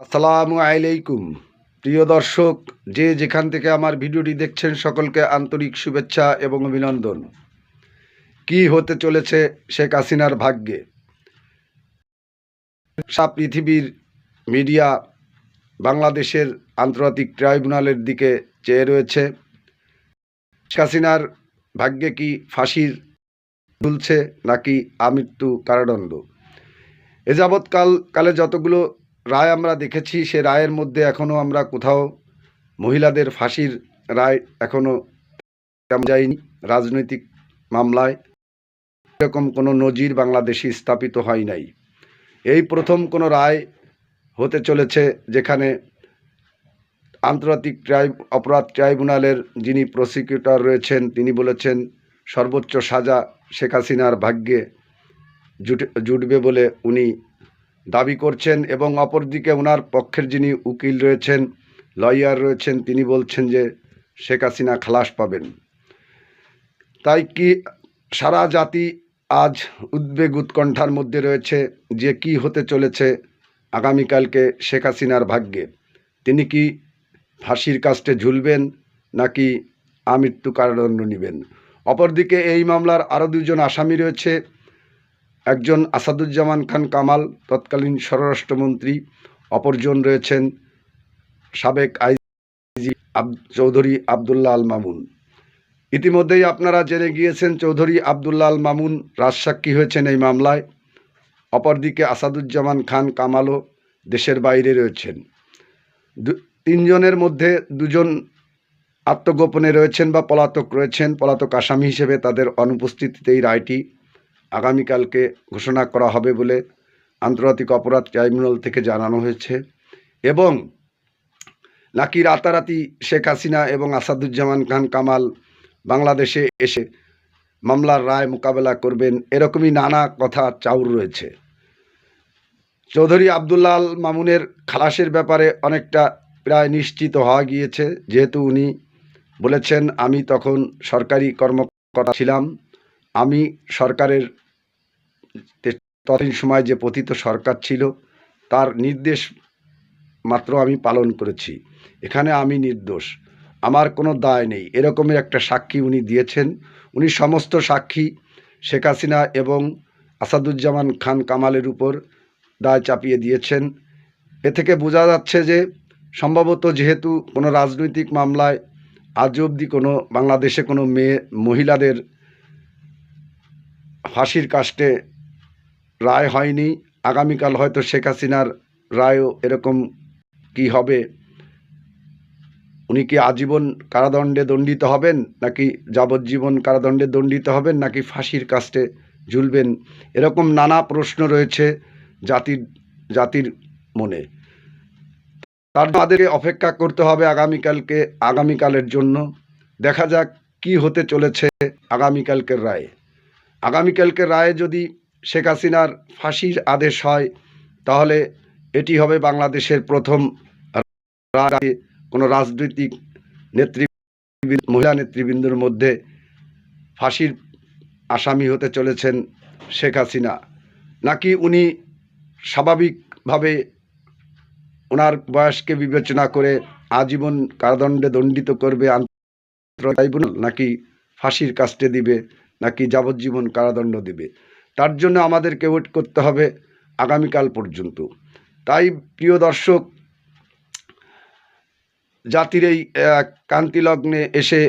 আসসালামু আলাইকুম। প্রিয় দর্শক, যে যেখান থেকে আমার ভিডিওটি দেখছেন, সকলকে আন্তরিক শুভেচ্ছা এবং অভিনন্দন। কি হতে চলেছে শেখ হাসিনার ভাগ্যে? সারা পৃথিবীর মিডিয়া বাংলাদেশের আন্তর্জাতিক ট্রাইব্যুনালের দিকে চেয়ে রয়েছে। শেখ হাসিনার ভাগ্যে কি ফাঁসির ঝুলছে নাকি আমৃত্যু কারাদণ্ড? এ যাবৎকাল কালে যতগুলো রায় আমরা দেখেছি, সে রায়ের মধ্যে এখনও আমরা কোথাও মহিলাদের ফাঁসির রায় এখনও তেমন যায়নি রাজনৈতিক মামলায়। এরকম কোনো নজির বাংলাদেশে স্থাপিত হয় নাই। এই প্রথম কোনো রায় হতে চলেছে যেখানে আন্তর্জাতিক ট্রাইব, অপরাধ ট্রাইব্যুনালের যিনি প্রসিকিউটর রয়েছেন, তিনি বলেছেন, সর্বোচ্চ সাজা শেখ হাসিনার ভাগ্যে জুটে, জুটবে বলে উনি দাবি করছেন এবং অপরদিকে ওনার পক্ষের যিনি উকিল রয়েছেন, লয়ার রয়েছেন, তিনি বলছেন যে শেখ হাসিনা খালাস পাবেন। তাই কি সারা জাতি আজ উদ্বেগ উৎকণ্ঠার মধ্যে রয়েছে যে কি হতে চলেছে আগামীকালকে শেখ হাসিনার ভাগ্যে? তিনি কি ফাঁসির কাস্টে ঝুলবেন নাকি আমৃত্যু কারাদণ্ড নেবেন? অপরদিকে এই মামলার আরও দুজন আসামি রয়েছে একজন আসাদুজ্জামান খান কামাল, তৎকালীন স্বরাষ্ট্রমন্ত্রী, অপরজন রয়েছেন সাবেক আইজি চৌধুরী আবদুল্লাহ আল মামুন। ইতিমধ্যেই আপনারা জেনে গিয়েছেন চৌধুরী আবদুল্লাহ আল মামুন রাজসাক্ষী হয়েছেন এই মামলায়। অপরদিকে আসাদুজ্জামান খান কামালও দেশের বাইরে রয়েছেন। তিনজনের মধ্যে দুজন আত্মগোপনে রয়েছেন বা পলাতক রয়েছেন। পলাতক আসামি হিসেবে তাদের অনুপস্থিতিতে এই রায়টি আগামীকালকে ঘোষণা করা হবে বলে আন্তর্জাতিক অপরাধ ট্রাইব্যুনাল থেকে জানানো হয়েছে এবং নাকি রাতারাতি শেখ হাসিনা এবং আসাদুজ্জামান খান কামাল বাংলাদেশে এসে মামলার রায় মোকাবেলা করবেন এরকমই নানা কথা চাউর রয়েছে। চৌধুরী আবদুল্লাহ আল মামুনের খালাসের ব্যাপারে অনেকটা প্রায় নিশ্চিত হওয়া গিয়েছে। যেহেতু উনি বলেছেন, আমি তখন সরকারি কর্মকর্তা ছিলাম। আমি সরকারের ততদিন সময় যে পতিত সরকার ছিল, তার নির্দেশ মাত্র আমি পালন করেছি। এখানে আমি নির্দোষ। আমার কোনো দায় নেই। এরকমের একটা সাক্ষী উনি দিয়েছেন। উনি সমস্ত সাক্ষী শেখ হাসিনা এবং আসাদুজ্জামান খান কামালের উপর দায় চাপিয়ে দিয়েছেন। এ থেকে বোঝা যাচ্ছে যে সম্ভবত যেহেতু কোনো রাজনৈতিক মামলায় আজ অবধি কোনো বাংলাদেশে কোনো মেয়ে, মহিলাদের ফাঁসির কাস্টে রায় হয়নি। আগামীকাল হয়তো শেখ হাসিনার রায়ও এরকম কি হবে? উনি কি আজীবন কারাদণ্ডে দণ্ডিত হবেন, নাকি যাবজ্জীবন কারাদণ্ডে দণ্ডিত হবেন, নাকি ফাঁসির কাস্টে ঝুলবেন? এরকম নানা প্রশ্ন রয়েছে জাতির জাতির মনে। তার তাদেরকে অপেক্ষা করতে হবে আগামীকালকে, আগামীকালের জন্য। দেখা যাক কি হতে চলেছে আগামীকালকের রায়ে। আগামীকালকের রায়ে যদি শেখ হাসিনার ফাঁসির আদেশ হয়, তাহলে এটি হবে বাংলাদেশের প্রথম কোনো রাজনৈতিক নেতৃ মহিলা নেতৃবৃন্দর মধ্যে ফাঁসির আসামি হতে চলেছেন শেখ হাসিনা। নাকি উনি স্বাভাবিকভাবে ওনার বয়সকে বিবেচনা করে আজীবন কারাদণ্ডে দণ্ডিত করবে আন্তর্জাতিক নাকি ফাঁসির কাস্টে দিবে? নাকি যাবজ্জীবন কারাদণ্ড দেবে? তার জন্য আমাদেরকে ওয়েট করতে হবে আগামীকাল পর্যন্ত। তাই প্রিয় দর্শক জাতির এই আহ, কান্তি লগ্নে এসে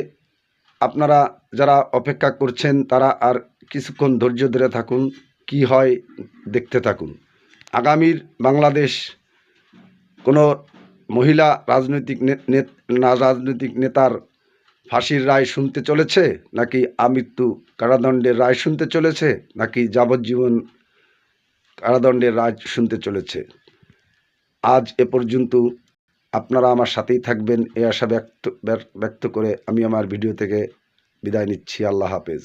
আপনারা যারা অপেক্ষা করছেন তারা আর কিছুক্ষণ ধৈর্য ধরে থাকুন কি হয় দেখতে থাকুন। আগামীর বাংলাদেশ কোনো মহিলা রাজনৈতিক রাজনৈতিক নেতার ফাঁসির রায় শুনতে চলেছে? নাকি আমৃত্যু কারাদণ্ডের রায় শুনতে চলেছে? নাকি যাবজ্জীবন কারাদণ্ডের রায় শুনতে চলেছে? আজ এ পর্যন্ত আপনারা আমার সাথেই থাকবেন, এ আশা ব্যক্ত ব্যক্ত করে আমি আমার ভিডিও থেকে বিদায় নিচ্ছি। আল্লাহ হাফেজ।